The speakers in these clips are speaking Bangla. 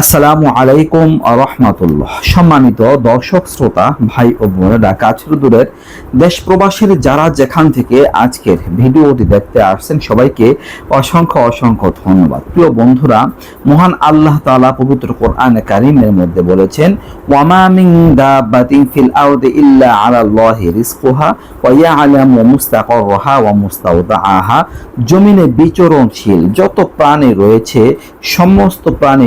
আসসালামু আলাইকুম রহমাতুল্লাহ। সম্মানিত দর্শক, শ্রোতা, ভাই ও বোনেরা, কাছের দূরের দেশ প্রবাসীর যারা যেখান থেকে আজকের ভিডিওটি দেখতে আসছেন, সবাইকে অসংখ্য অসংখ্য ধন্যবাদ। প্রিয় বন্ধুরা, মহান আল্লাহ তালা পবিত্র কোরআন কারিমের মধ্যে বলেছেন ওয়ামা মিন দাবাতিন ফিল আরদি ইল্লা আলাল্লাহি রিজকুহা ওয়া ইয়ালামু মুস্তাকাররাহা ওয়া মুস্তাওদাআহা জমিনে বিচরণশীল যত প্রাণী রয়েছে, সমস্ত প্রাণী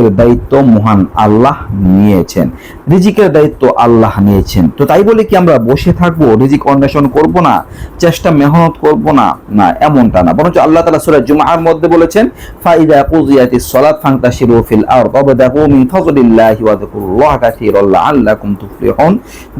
রিজিকের দায়িত্ব মহান আল্লাহ নিয়েছেন। রিজিকের দায়িত্ব আল্লাহ নিয়েছেন। তো তাই বলে কি আমরা বসে থাকব, রিজিক অন্বেষণ করব না, চেষ্টা মেহনত করব না? না, এমনটা না। বরঞ্চ আল্লাহ তাআলা সূরা জুমার মধ্যে বলেছেন, ফাইদা কুজিয়াতিস সালাত ফান্তাশিরু ফিল আরদ ওয়াবতাগু মিন ফাদলিল্লাহি ওয়া যাকুরুল্লাহ কাসীরান লাআল্লাকুম তুফলিহুন।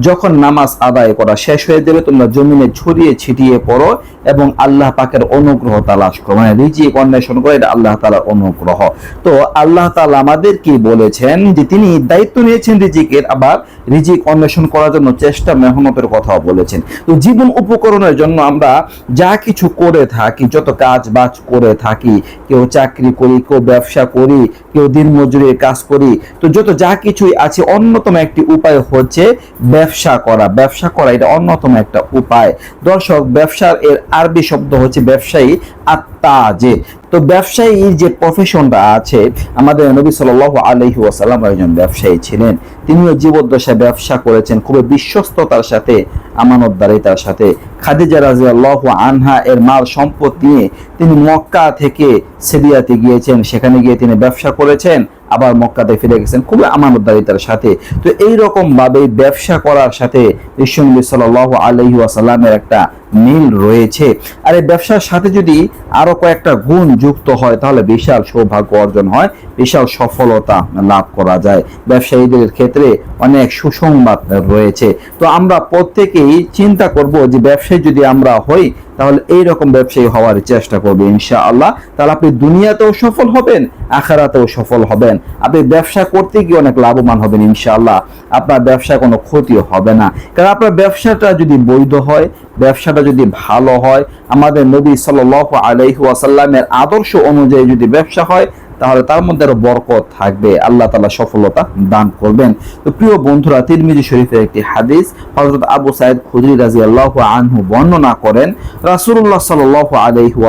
যখন নামাজ আদায় করা শেষ হয়ে যাবে, তোমরা জমিনে ছড়িয়ে ছিটিয়ে পড়ো এবং আল্লাহ পাকের অনুগ্রহ তালাশ করো। মানে রিজিক অন্বেষণ করে, এটা আল্লাহ তাআলার অনুগ্রহ। তো আল্লাহ তাআলা আমাদের কি বলেছেন যে তিনি দায়িত্ব নিয়েছেন রিজিকের, আবার রিজিক অন্বেষণ করার জন্য চেষ্টা, মেহনতের কথাও বলেছেন। তো জীবন উপকরণের জন্য আমরা যা কিছু করে থাকি, যত কাজ বাজ করে থাকি, কেউ চাকরি করি, কেউ ব্যবসা করি, কেউ দিন মজুরির কাজ করি, তো যত যা কিছুই আছে, অন্যতম একটি উপায় হচ্ছে ব্যবসা করা। ব্যবসা করা এটা অন্যতম একটা উপায়। দর্শক, ব্যবসার এর আরবি শব্দ হচ্ছে ব্যবসায়ী আত্মা যে। তো ব্যবসায়ী যে প্রফেশনটা আছে, আমাদের নবী সাল আলহি ওয়াসাল্লাম একজন ব্যবসায়ী ছিলেন। তিনিও জীবদ্দশায় ব্যবসা করেছেন, খুবই বিশ্বস্ততার সাথে আমানতদারিতার সাথে খাদিজা রাজি আল্লাহ আনহা এর মাল সম্পদ নিয়ে তিনি মক্কা থেকে সিরিয়াতে গিয়েছেন। সেখানে গিয়ে তিনি ব্যবসা করেছেন, আবার মক্কাতে ফিরে গেছেন। খুবই আমানতদারিতার সাথে। তো এই ভাবে ব্যবসা করার সাথে বিশ্বনবী সাল আলহি ওয়াসাল্লামের একটা মিল রয়েছে। আর এই ব্যবসার সাথে যদি আরও কয়েকটা গুণ যুক্ত হয়, তাহলে বিশাল সৌভাগ্য অর্জন হয়, বিশাল সফলতা লাভ করা যায়। ব্যবসায়ীদের ক্ষেত্রে অনেক সুসংবাদ রয়েছে। তো আমরা প্রত্যেকেই চিন্তা করব যে ব্যবসায়ী যদি আমরা হই, তাহলে এই রকম ব্যবসায়ী হওয়ার চেষ্টা করবে ইনশাআল্লাহ। তাহলে আপনি দুনিয়াতেও সফল হবেন, আখারাতেও সফল হবেন। আপনি ব্যবসা করতে গিয়ে অনেক লাভবান হবেন ইনশাআল্লাহ। আপনার ব্যবসা কোনো ক্ষতি হবে না। কারণ আপনার ব্যবসাটা যদি বৈধ হয়, ব্যবসাটা যদি ভালো হয়, আমাদের নবী সাল আলাইহু আসাল্লামের আদর্শ অনুযায়ী যদি ব্যবসা হয় তাহলে তার মধ্যে আরও বরকত থাকবে। আল্লাহ তালা সফলতা দান করবেন। তো প্রিয় বন্ধুরা, তিরমিজি শরীফের একটি হাদিস হজরত আবু সাইদ খুদরি রাজি আল্লাহ আনহু বর্ণনা করেন। রাসুল্লাহ সাল আলহু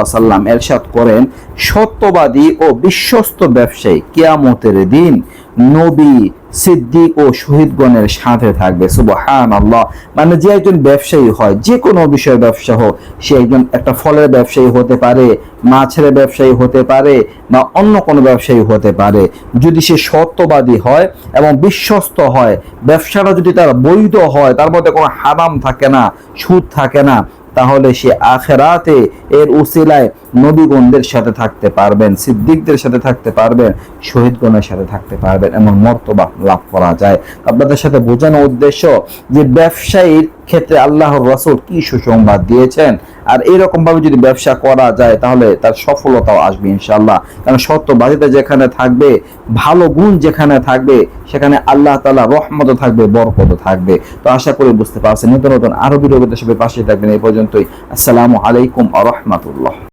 এরশাদ করেন, সত্যবাদী ও বিশ্বস্ত ব্যবসায়ী কেয়ামতের দিন নবী, সিদ্দিক ও শহীদগণের সাথে থাকবে। সুবহান আল্লাহ মানে যে একজন ব্যবসায়ী হয়, যে কোনো বিষয়ে ব্যবসা হোক, সে একজন একটা ফলের ব্যবসায়ী হতে পারে, মাছের ব্যবসায়ী হতে পারে, বা অন্য কোনো ব্যবসায়ী হতে পারে। যদি সে সত্যবাদী হয় এবং বিশ্বস্ত হয়, ব্যবসাটা যদি তার বৈধ হয়, তার মধ্যে কোনো হারাম থাকে না, সুদ থাকে না তাহলে সে আখেরাতে এর উসিলায় নবীগণদের সাথে থাকতে পারবেন, সিদ্দিকদের সাথে থাকতে পারবেন, শহীদগণের সাথে থাকতে পারবেন, এমন মর্তবা লাভ করা যায়। আপনাদের সাথে বোঝানোর উদ্দেশ্য যে ব্যবসায়ীর ক্ষেত্রে আল্লাহর রসুল কি সুসংবাদ দিয়েছেন? আর এরকম ভাবে যদি ব্যবসা করা যায়, তাহলে তার সফলতাও আসবে ইনশাল্লাহ কারণ সত্যবাদিতা যেখানে থাকবে, ভালো গুণ যেখানে থাকবে, সেখানে আল্লাহ তালা রহমতও থাকবে বরকত থাকবে। তো আশা করি বুঝতে পারছেন। নতুন নতুন আরও বিরোধী সবাই পাশে থাকবেন। এই পর্যন্তই। আসসালামু আলাইকুম আ রহমতুল্লাহ।